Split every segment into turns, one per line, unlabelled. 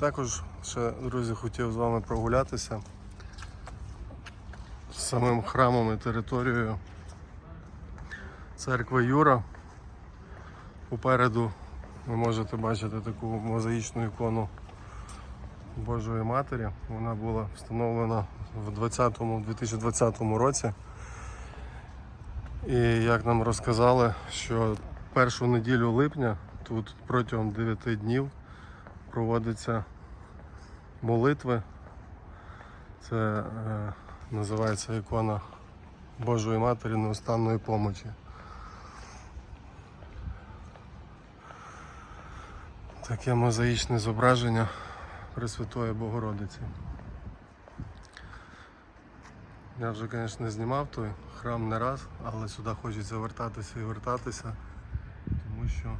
Також ще, друзі, хотів з вами прогулятися з самим храмом і територією церкви Юра. Попереду ви можете бачити таку мозаїчну ікону Божої Матері. Вона була встановлена в 20 2020 році. І як нам розказали, що першу неділю липня тут протягом 9 днів проводяться молитви. Це е, називається ікона Божої Матері неустанної помочі. Таке мозаїчне зображення Пресвятої Богородиці. Я вже, звісно, знімав той храм не раз, але сюди хочеться вертатися і вертатися, тому що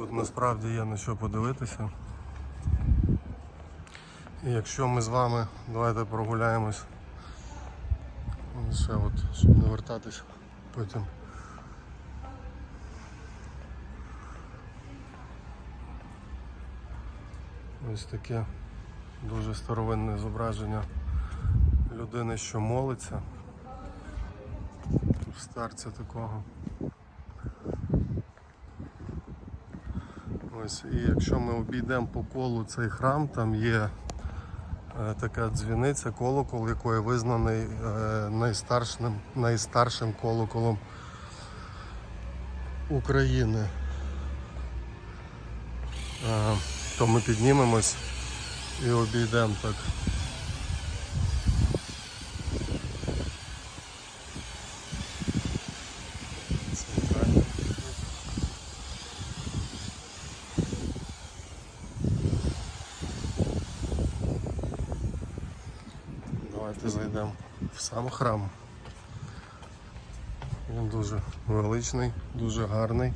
тут насправді є на що подивитися. І якщо ми з вами давайте прогуляємось ще от, щоб не вертатись потім. Ось таке дуже старовинне зображення людини, що молиться. Старця такого. Ось, і якщо ми обійдемо по колу цей храм, там є е, така дзвіниця, колокол, який визнаний е, найстаршим, найстаршим колоколом України. Е, то ми піднімемось і обійдемо так. Давайте зайдемо в сам храм. Він дуже величний, дуже гарний.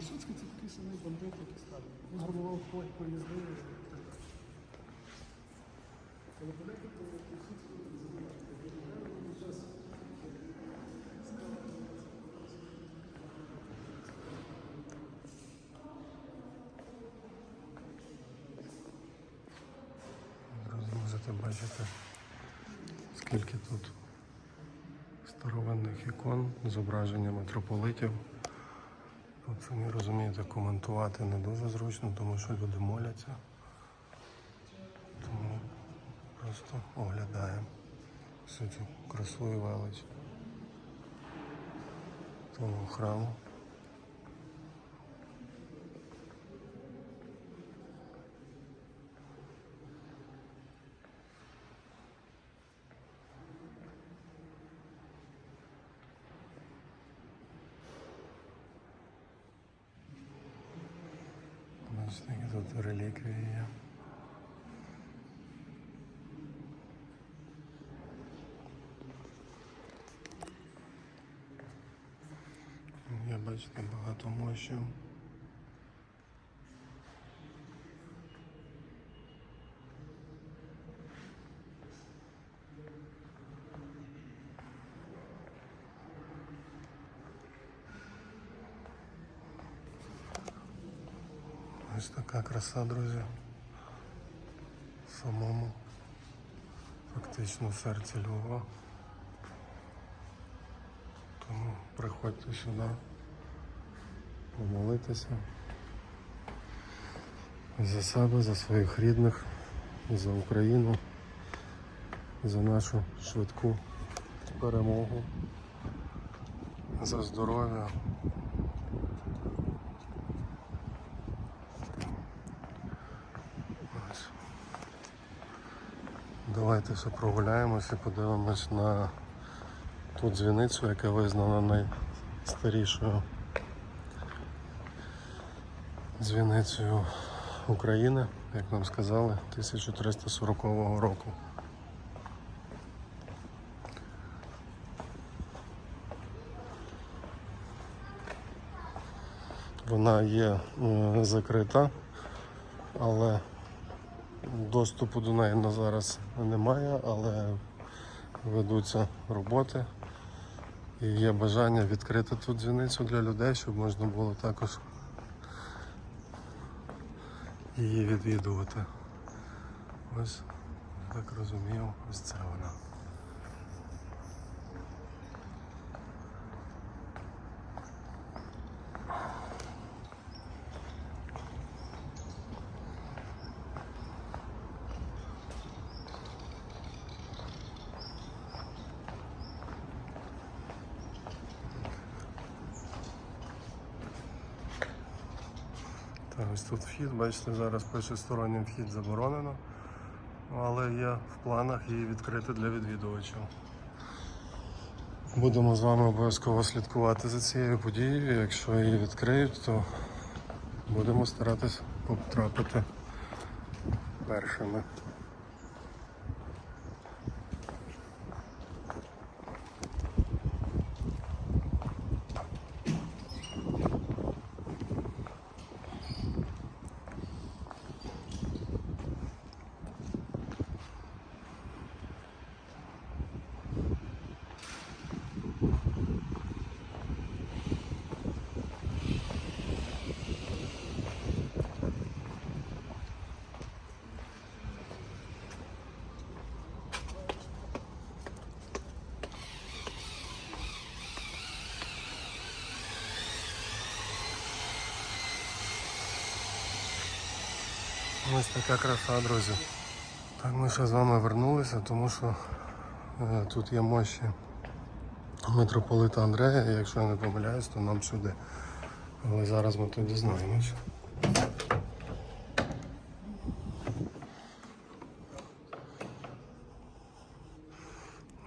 Висоцький це такий самий бандит, як і Сталін. Він грабував поїзди. Але подекуди. Час
можете бачити, скільки тут старовинних ікон, зображення митрополитів. Самі розумієте, коментувати не дуже зручно, тому що люди моляться. Тому просто оглядаємо всю цю красу і велич того храму. Бачите, які тут реліквії є. Є, бачите, багато мощів. Ось така краса, друзі. Самому фактично серці Львова. Тому приходьте сюди, помолитися за себе, за своїх рідних, за Україну, за нашу швидку перемогу, за здоров'я. Давайте ще прогуляємося, подивимось на ту дзвіницю, яка визнана найстарішою дзвіницею України, як нам сказали, 1340 року. Вона є е, закрита, але доступу до неї на зараз немає, але ведуться роботи. І є бажання відкрити ту дзвіницю для людей, щоб можна було також її відвідувати. Ось, так розумію, ось це вона. Ось тут вхід, бачите, зараз пише вхід заборонено, але є в планах її відкрити для відвідувачів. Будемо з вами обов'язково слідкувати за цією подією. Якщо її відкриють, то будемо старатись потрапити першими. Ось така краса, друзі. Так, ми ще з вами вернулися, тому що е, тут є мощі митрополита Андрея, і якщо я не помиляюсь, то нам сюди. Але зараз ми тут дізнаємось.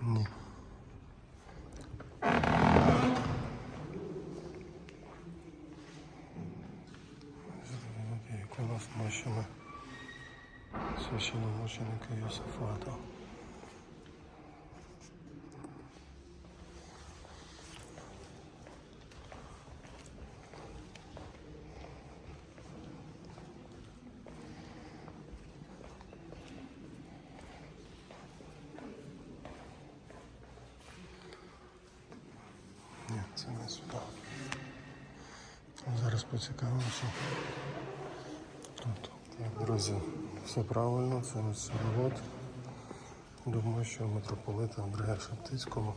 Ні. Є ікона з мощами священномученика Йосифата. Ні, це не сюди. Зараз поцікавимося. Тут, друзі все правильно, це місцевий год. Думаю, що митрополита Андрея Шептицького.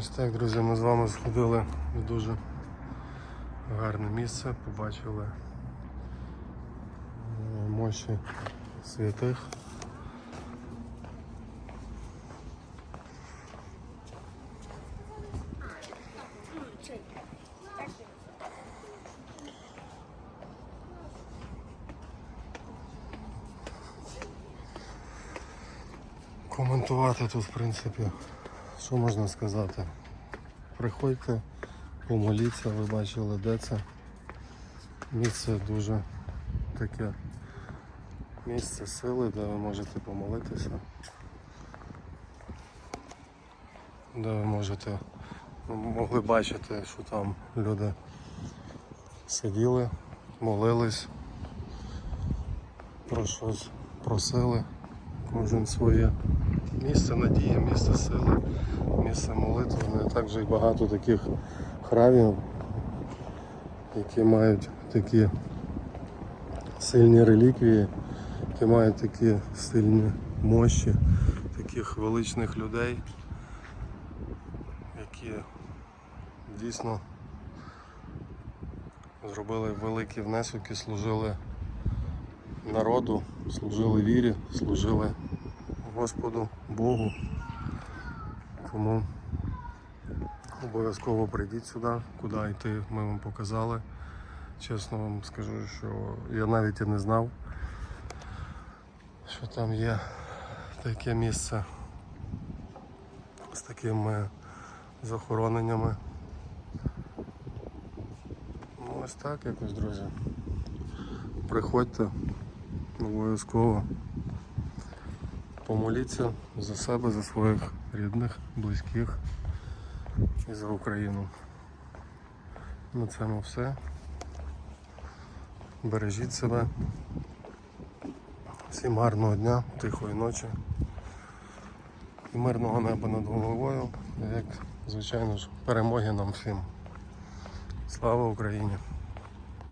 Ось так, друзі, ми з вами сходили в дуже гарне місце, побачили е, мощі святих. Коментувати тут, в принципі, що можна сказати? Приходьте, помоліться, ви бачили, де це. Місце дуже таке місце сили, де ви можете помолитися. Де ви можете могли бачити, що там люди сиділи, молились, про щось просили, кожен своє місце надії, місце сили, місце молитви. Не так же й багато таких храмів, які мають такі сильні реліквії, які мають такі сильні мощі, таких величних людей, які дійсно зробили великий внесок і служили народу, служили вірі, служили Господу Богу. Тому обов'язково прийдіть сюди, куди йти, ми вам показали. Чесно вам скажу, що я навіть і не знав, що там є таке місце з такими захороненнями. Ну ось так якось, друзі. Приходьте обов'язково помоліться за себе, за своїх рідних, близьких і за Україну. На цьому все. Бережіть себе. Всім гарного дня, тихої ночі і мирного неба над головою. Як, звичайно ж, перемоги нам всім. Слава Україні!